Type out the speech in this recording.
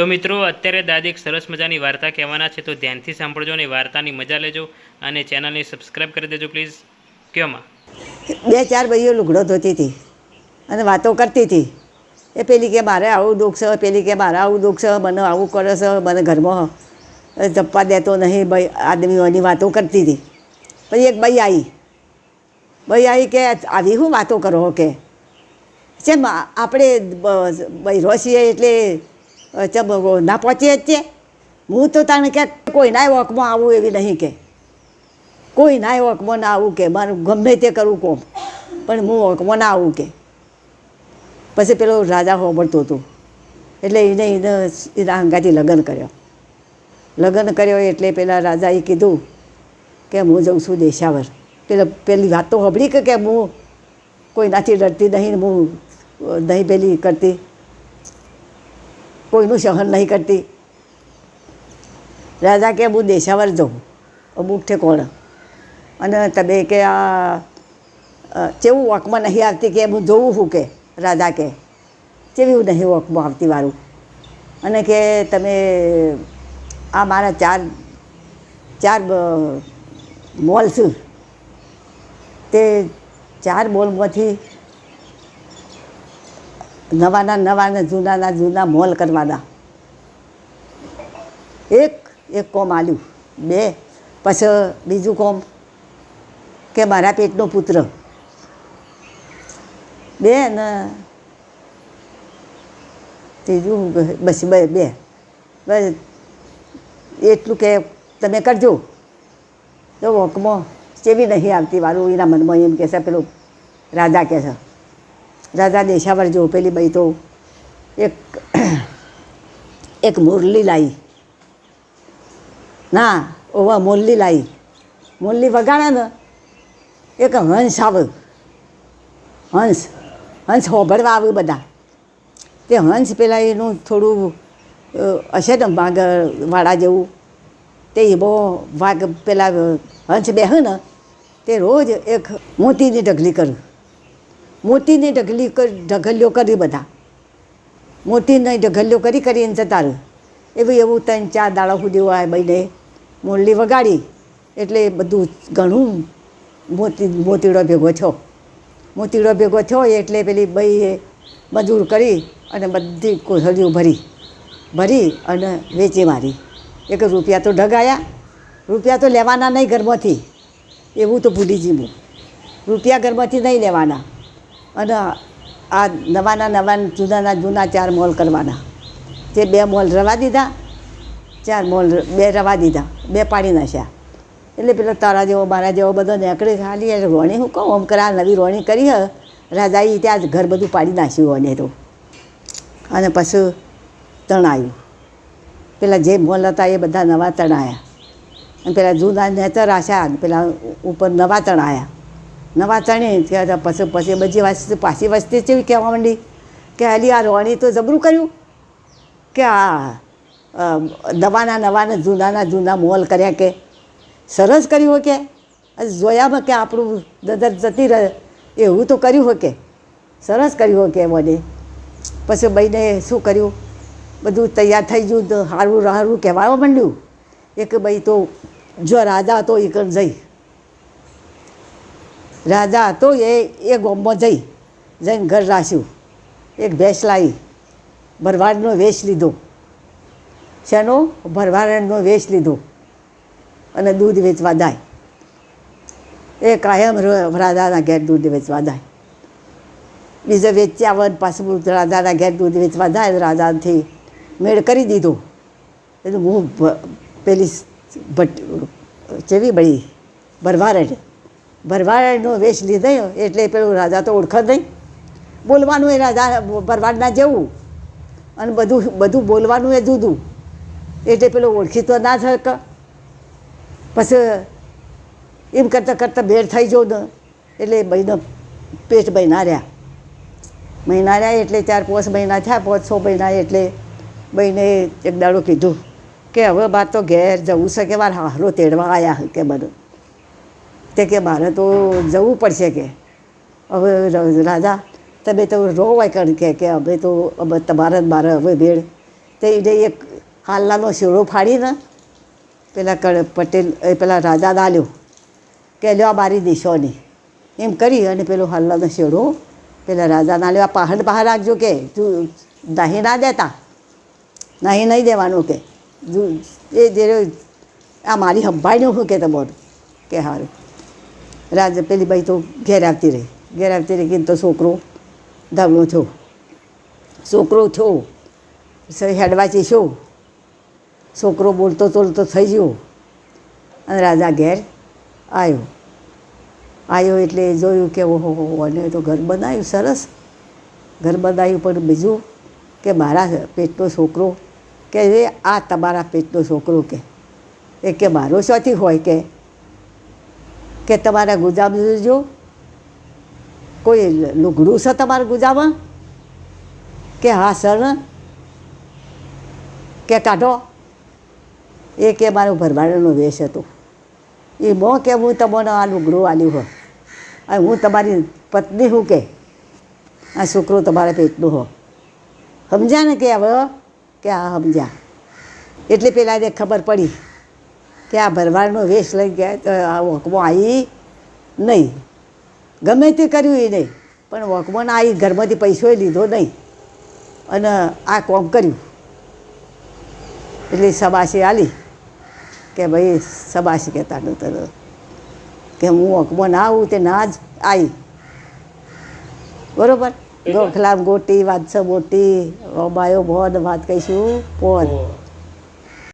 તો મિત્રો, અત્યારે દાદી એક સરસ મજાની વાર્તા કહેવાના છે, તો ધ્યાનથી સાંભળજો અને વાર્તાની મજા લેજો અને ચેનલને સબસ્ક્રાઈબ કરી દેજો પ્લીઝ કયોમાં? બે ચાર ભાઈઓ લુગડો ધોતી હતી અને વાતો કરતી હતી. એ પેલી કે, મારે આવું દુઃખ છે. પેલી કે, મારે આવું દુઃખ છે. મને આવું કરે છે. મને ઘરમાં જપવા દેતો નહીં. ભાઈ, આદમીઓની વાતો કરતી હતી. પછી એક ભાઈ આવી. ભાઈ આવી કે, આવી હું વાતો કરો કે? જેમ આપણે ભાઈ છીએ એટલે ના પહોંચીએ જ છે? હું તો તને કે કોઈના વોકમાં આવું એવી નહીં કે. કોઈ ના વોકમાં ના આવું કે. મારું ગમે તે કરવું કોમ. પણ હું વોકમાં ના આવું કે. પછી પેલો રાજા હોબળતો હતો. એટલે એને એને એના અંગાથી લગ્ન કર્યો. લગ્ન કર્યો એટલે પેલા રાજાએ કીધું કે હું જઉં છું દેશાવર. પેલા પેલી વાત તો હબળી કે હું કોઈનાથી ડરતી નહીં હું નહીં પેલી કરતી. કોઈનું સહન નહીં કરતી. રાજા કે, હું દેશાવર જઉં. અમુક ઠેકોણ અને તમે કે, આ કેવું વોકમાં નહીં આવતી કે, હું જોઉં છું કે? રાજા કે કેવી નહીં વોકમાં આવતી વાળું અને કે, તમે, આ મારા ચાર ચાર મોલ છે. તે ચાર મોલમાંથી નવાના નવાના જૂનાના જૂના મોલ કરવાના. એક એક કોમ આલ્યું. બે, પછી બીજું કોમ કે મારા પેટનો પુત્ર. બે ને ત્રીજું બસ બે બે. બસ એટલું કે તમે કરજો. તો વોકમાં ચેવી નહીં આવતી વારું એના મનમાં એમ કહેશે પેલું રાજા કહે છે. રાજા દેશાવર જો પેલી બઈ તો એક એક મુરલી લાવી ના, ઓવા મુરલી લાવી મુરલી વગાડે ને, એક હંસ આવે. હંસ હંસ હોભળવા આવે બધા. તે હંસ પેલા એનું થોડું હશે ને વાઘ વાળા જેવું. તે બહુ વાઘ પેલા હંસ બેહે ને, તે રોજ એક મોતીની ઢગલી કરું. મોતીની ઢગલી ઢગલીઓ કરી બધા. મોતીની ઢગલીઓ કરી કરીને જતા રહ્યું એવું એવું ત્રણ ચાર દાડા સુધી હોય બહીને મુરલી વગાડી. એટલે બધું ઘણું મોતી, મોતીડો ભેગો થયો. મોતીડો ભેગો થયો એટલે પેલી બઈએ મજૂર કરી અને બધી કોથળીઓ ભરી. ભરી અને વેચી મારી. એક રૂપિયા તો ઢગાયા. રૂપિયા તો લેવાના નહીં ઘરમાંથી. એવું તો ભૂલી જીવું રૂપિયા ઘરમાંથી નહીં લેવાના. અને આ નવાના નવા જૂનાના જૂના ચાર મોલ કરવાના. તે બે મોલ રવા દીધા, ચાર મોલ બે રવા દીધા, બે પાડી નાખ્યા. એટલે પેલો તારા જેવો, મારા જેવો બધો નીકળે ખાલી રોણી હું કહું આમ કરા નવી રોણી કરી હ. રાજાએ ત્યાં જ ઘર બધું પાડી નાખ્યું અને તો. અને પછી તણાયું. પેલા જે મોલ હતા એ બધા નવા તણાયા. અને પેલા જૂના નેતર આશા પેલા ઉપર નવા તણાયા. નવા તણી ત્યાં પછી પછી બધી વાસી પાછી વસ્તી ચેવી કહેવા માંડી. કે અલી આ રોણી તો જબરું કર્યું. કે આ દવાના નવાના જૂનાના જૂના મોલ કર્યા કે. સરસ કર્યું હોય કે. જોયામાં કે આપણું નજર જતી રહે. એવું તો કર્યું હોય કે. સરસ કર્યું હોય કે મને પછી બહીને શું કર્યું? બધું તૈયાર થઈ ગયું. તો સારું રહારું કહેવા માંડ્યું. એક ભાઈ તો, જો રાજા હતો એ કણ જઈ. રાજા હતો એ એ ગોમમાં જઈ, જઈને ઘર રાખ્યું. એક ભેંસ લાવી, ભરવાડનો વેશ લીધો. શેનો? ભરવાડનો વેશ લીધો અને દૂધ વેચવા જાય. એ કાયમ રાજાના ઘેર દૂધ વેચવા જાય. બીજે વેચ્યા વન પાછું રાજાના ઘેર દૂધ વેચવા જાય રાજાથી મેળ કરી દીધો. એટલે હું પેલી ભટ ચેવી બળી? ભરવાડ ભરવાડનો વેશ લીધો એટલે પેલું રાજા તો ઓળખ નહીં. બોલવાનું એ રાજા ભરવાડના જેવું. અને બધું બધું બોલવાનું એ જુદું. એટલે પેલો ઓળખી તો ના શકે. પછી એમ કરતાં કરતાં ભેર થઈ જવું ને, એટલે ભાઈનો પેટ બહેના રહ્યા. મહિના રહ્યા એટલે ચાર, પાંચ મહિના થયા, પાંચ, છ મહિના એટલે બહેને એક દાડો કીધું કે હવે બાર તો ઘેર જવું છે કે વાર હારો તેડવા આવ્યા કે બધું. તે કે મારે તો જવું પડશે કે. હવે રાજા, તમે તો રોવાય કારણ કે કે હવે તો હવે તમારે મારે હવે ભેળ તે એને એક હાલનાનો શેડો ફાડીને પેલા પટેલ, એ પેલા રાજા દાલ્યો કે લ્યો મારી દિશોની. એમ કરી અને પેલો હાલનાનો શેડો પેલા રાજા નાલ્યો આ પહાડ બહાર રાખજો કે તું નાહી ના દેતા. નહીં નહીં દેવાનું કે. એ જે આ મારી સંભાળ્યું શું કે તમારું? કે સારું રાજ પેલી બાઈ તો ઘેર આવતી રહી. ઘેર આવતી રહી કે તો છોકરો ધાવણો થયો. છોકરો થયો. હેડવાચી છો છોકરો બોલતો ચોલતો થઈ ગયો. અને રાજા ઘેર આવ્યો. આવ્યો એટલે જોયું કે ઓહો હો અને તો ઘર બનાવ્યું, સરસ. ઘર બનાવ્યું, પણ બીજું કે મારા પેટનો છોકરો કે એ આ તમારા પેટનો છોકરો કે. એ કે મારો શોથી હોય કે કે તમારા ગુજામ જો કોઈ લુગડું છે તમારા ગુજામાં? કે હા, સર. કે કાઢો. એ કે મારો ભરવાડાનો વેશ હતો. એ બહુ કે હું તમને આ લુગડું આલ્યું અને હું તમારી પત્ની હું કે? આ છોકરો તમારા પેટનું હો. સમજ્યા ને કે હવે? કે આ સમજ્યા. એટલે પેલાને ખબર પડી. કે આ ભરવાડનો વેશ લઈ ગયા તો આ વોકમાં આવી નહીં. ગમે તે કર્યું એ નહીં પણ વોકમાં આવી ઘરમાંથી પૈસો લીધો નહીં. અને આ કોમ કર્યું. એટલે સબાસી આલી કે ભાઈ સબાસી કહેતા નહોતા કે હું વોકમાં ના આવું તે ના જ આવી બરોબર? ગોખલામ ગોટી વાદસ મોટી બાયો ભોન વાત કહીશું પોન